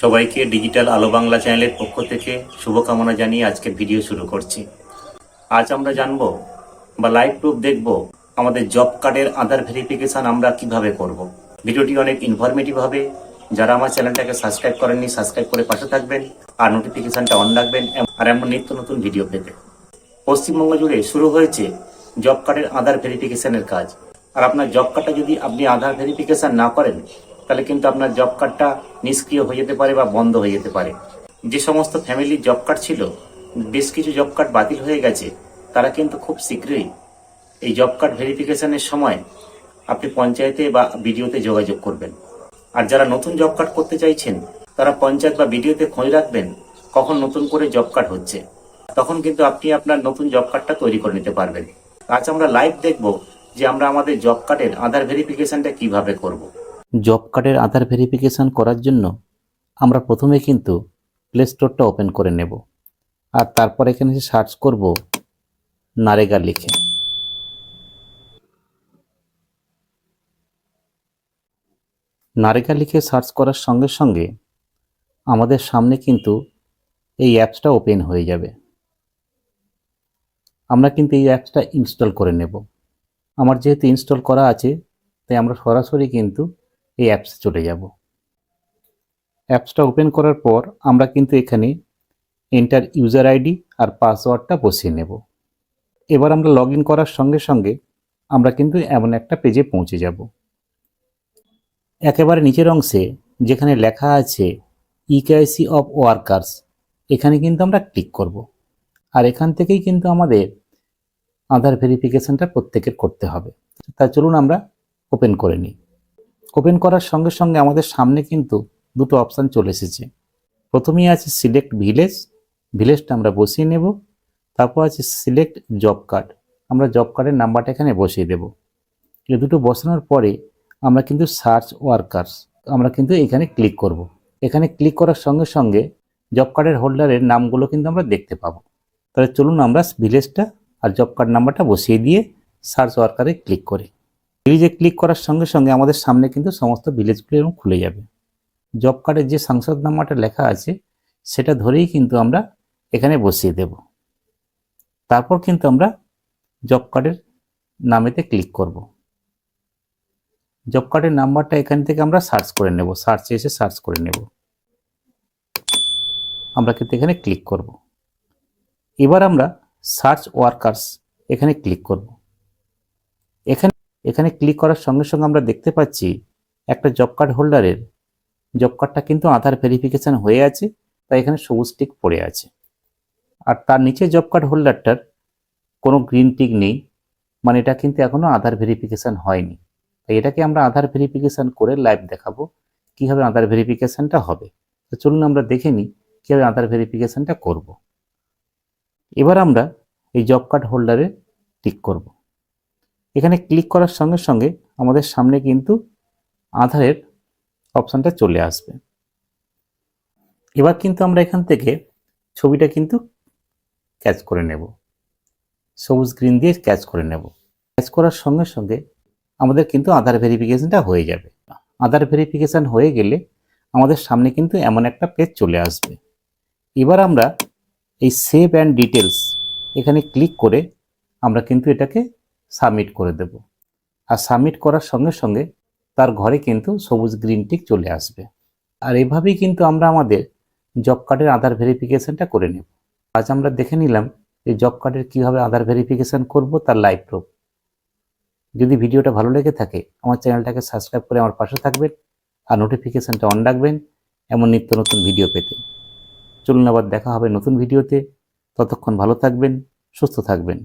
সবাইকে ডিজিটাল আলো বাংলা চ্যানেলের পক্ষ থেকে শুভকামনা জানিয়ে আজকের ভিডিও শুরু করছি। আজ আমরা জানব বা লাইভ প্রুফ দেখব আমাদের জব কার্ডের আধার ভেরিফিকেশন আমরা কীভাবে করব। ভিডিওটি অনেক ইনফরমেটিভ হবে। যারা আমার চ্যানেলটাকে সাবস্ক্রাইব করেননি, সাবস্ক্রাইব করে পাশে থাকবেন আর নোটিফিকেশনটা অন রাখবেন আর এমন নিত্য নতুন ভিডিও পেতে। পশ্চিমবঙ্গ জুড়ে শুরু হয়েছে জব কার্ডের আধার ভেরিফিকেশনের কাজ। আর আপনার জব কার্ডটা যদি আপনি আধার ভেরিফিকেশন না করেন তাহলে কিন্তু আপনার জব কার্ডটা নিষ্ক্রিয় হয়ে যেতে পারে বা বন্ধ হয়ে যেতে পারে। যে সমস্ত ফ্যামিলির জব কার্ড ছিল, বেশ কিছু জব কার্ড বাতিল হয়ে গেছে, তারা কিন্তু খুব শীঘ্রই এই জব কার্ড ভেরিফিকেশনের সময় আপনি পঞ্চায়েতে বা বিডিওতে যোগাযোগ করবেন। আর যারা নতুন জব কার্ড করতে চাইছেন, তারা পঞ্চায়েত বা বিডিওতে খোঁজ রাখবেন কখন নতুন করে জব কার্ড হচ্ছে। তখন কিন্তু আপনি আপনার নতুন জব কার্ডটা তৈরি করে নিতে পারবেন। আজ আমরা লাইভ দেখব যে আমরা আমাদের জব কার্ডের আধার ভেরিফিকেশনটা কীভাবে করব। জব কার্ডের আধার ভেরিফিকেশন করার জন্য আমরা প্রথমে কিন্তু প্লে স্টোরটা ওপেন করে নেব। আর তারপর এখানে এসে সার্চ করব নারেগা লিখে। নারেগা লিখে সার্চ করার সঙ্গে সঙ্গে আমাদের সামনে কিন্তু এই অ্যাপসটা ওপেন হয়ে যাবে। আমরা কিন্তু এই অ্যাপসটা ইনস্টল করে নেব। আমার যেহেতু ইনস্টল করা আছে, তাই আমরা সরাসরি কিন্তু এই অ্যাপসে চলে যাব। অ্যাপসটা ওপেন করার পর আমরা কিন্তু এখানে এন্টার ইউজার আইডি আর পাসওয়ার্ডটা বসিয়ে নেব। এবার আমরা লগ করার সঙ্গে সঙ্গে আমরা কিন্তু এমন একটা পেজে পৌঁছে যাব। একেবারে নিচের অংশে যেখানে লেখা আছে ইকেআইসি অফ ওয়ার্কার্স এখানে কিন্তু আমরা ক্লিক করব। আর এখান থেকেই কিন্তু আমাদের আধার ভেরিফিকেশনটা প্রত্যেকের করতে হবে। তা চলুন আমরা ওপেন করে নিই। ওপেন করার সঙ্গে সঙ্গে আমাদের সামনে কিন্তু দুটো অপশান চলে এসেছে। প্রথমেই আছে সিলেক্ট ভিলেজ, ভিলেজটা আমরা বসিয়ে নেব। তারপর আছে সিলেক্ট জব কার্ড, আমরা জব কার্ডের নাম্বারটা এখানে বসিয়ে দেব। এই দুটো বসানোর পরে আমরা কিন্তু সার্চ ওয়ার্কার্স, আমরা কিন্তু এখানে ক্লিক করব। এখানে ক্লিক করার সঙ্গে সঙ্গে জব কার্ডের হোল্ডারের নামগুলো কিন্তু আমরা দেখতে পাবো। তাহলে চলুন আমরা ভিলেজটা আর জব কার্ড নাম্বারটা বসিয়ে দিয়ে সার্চ ওয়ার্কারে ক্লিক করি। ভিলেজে ক্লিক করার সঙ্গে সঙ্গে আমাদের সামনে কিন্তু সমস্ত ভিলেজগুলো এরকম খুলে যাবে। জব কার্ডের যে সাংসদ নাম্বারটা লেখা আছে, সেটা ধরেই কিন্তু আমরা এখানে বসিয়ে দেব। তারপর কিন্তু আমরা জব কার্ডের নামেতে ক্লিক করব। জব কার্ডের নাম্বারটা এখান থেকে আমরা সার্চ করে নেব। সার্চে এসে সার্চ করে নেব। আমরা কিন্তু এখানে ক্লিক করব। এবার আমরা সার্চ ওয়ার্কার্স এখানে ক্লিক করব। এখানে ক্লিক করার সঙ্গে সঙ্গে আমরা দেখতে পাচ্ছি একটা জব কার্ড হোল্ডারের জব কার্ডটা কিন্তু আধার ভেরিফিকেশান হয়ে আছে, তাই এখানে সবুজ টিক পড়ে আছে আর তার নিচে জব কার্ড হোল্ডারটার কোনো গ্রিন টিক নেই মানে এটা কিন্তু এখনও আধার ভেরিফিকেশান হয়নি তাই এটাকে আমরা আধার ভেরিফিকেশান করে লাইভ দেখাবো, কীভাবে আধার ভেরিফিকেশানটা হবে তো চলুন আমরা দেখে নিই কীভাবে আধার ভেরিফিকেশানটা করব। এবার আমরা এই জব কার্ড হোল্ডারে টিক করব। এখানে ক্লিক করার সঙ্গে সঙ্গে আমাদের সামনে কিন্তু আধারের অপশানটা চলে আসবে। এবার কিন্তু আমরা এখান থেকে ছবিটা কিন্তু ক্যাচ করে নেব। সবুজ গ্রিন দিয়ে ক্যাচ করে নেব। ক্যাচ করার সঙ্গে সঙ্গে আমাদের কিন্তু আধার ভেরিফিকেশনটা হয়ে যাবে। আধার ভেরিফিকেশান হয়ে গেলে আমাদের সামনে কিন্তু এমন একটা পেজ চলে আসবে। এবার আমরা এই সেভ অ্যান্ড ডিটেলস এখানে ক্লিক করে আমরা কিন্তু এটাকে সাবমিট করে দেব। আর সাবমিট করার সঙ্গে সঙ্গে তার ঘরে কিন্তু সবুজ গ্রিন টিক চলে আসবে। আর এভাবেই কিন্তু আমরা আমাদের জব কার্ডের আধার ভেরিফিকেশনটা করে নেব। আজ আমরা দেখে নিলাম যে জব কার্ডের কীভাবে আধার ভেরিফিকেশন করব তার লাইভ প্রুফ। যদি ভিডিওটা ভালো লেগে থাকে, আমার চ্যানেলটাকে সাবস্ক্রাইব করে আমার পাশে থাকবেন আর নোটিফিকেশানটা অন রাখবেন এমন নিত্য নতুন ভিডিও পেতে। চলুন আবার দেখা হবে নতুন ভিডিওতে। ততক্ষণ ভালো থাকবেন, সুস্থ থাকবেন।